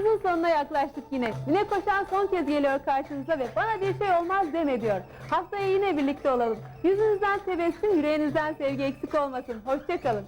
Programımızın sonuna yaklaştık yine. Mine Koşan son kez geliyor karşınıza ve bana bir şey olmaz deme diyor. Haftaya yine birlikte olalım. Yüzünüzden tebessüm, yüreğinizden sevgi eksik olmasın. Hoşçakalın.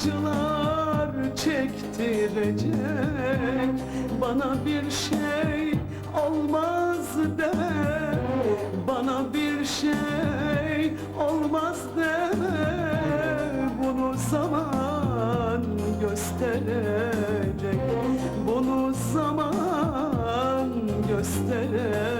Acılar çektirecek. Bana bir şey olmaz deme Bana bir şey olmaz deme Bunu zaman gösterecek. Bunu zaman gösterecek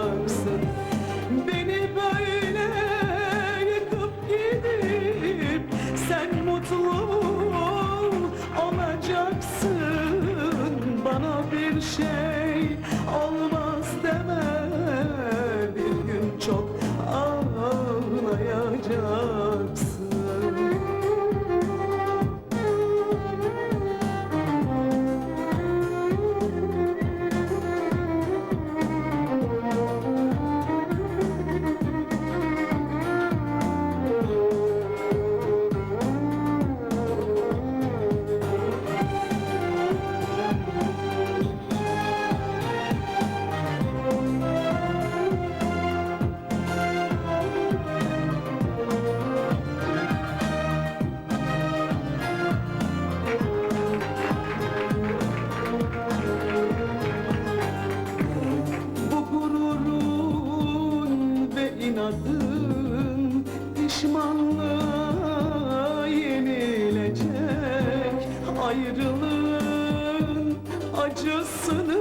acısını,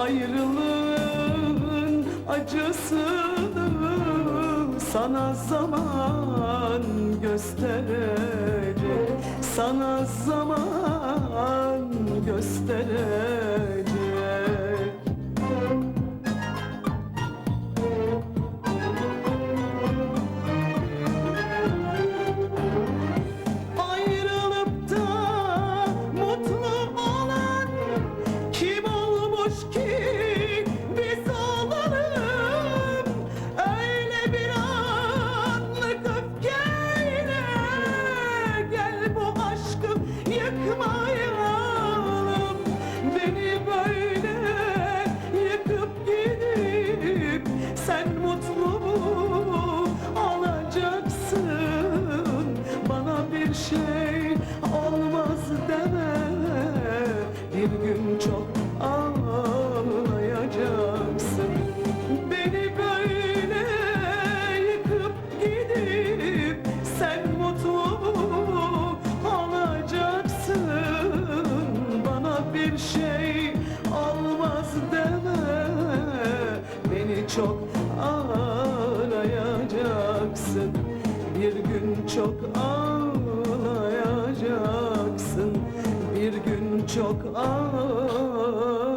ayrılığın acısını sana zaman gösterecek Sana zaman gösterecek çok ağlayacaksın. Bir gün çok ağlayacaksın. Bir gün çok ağlayacaksın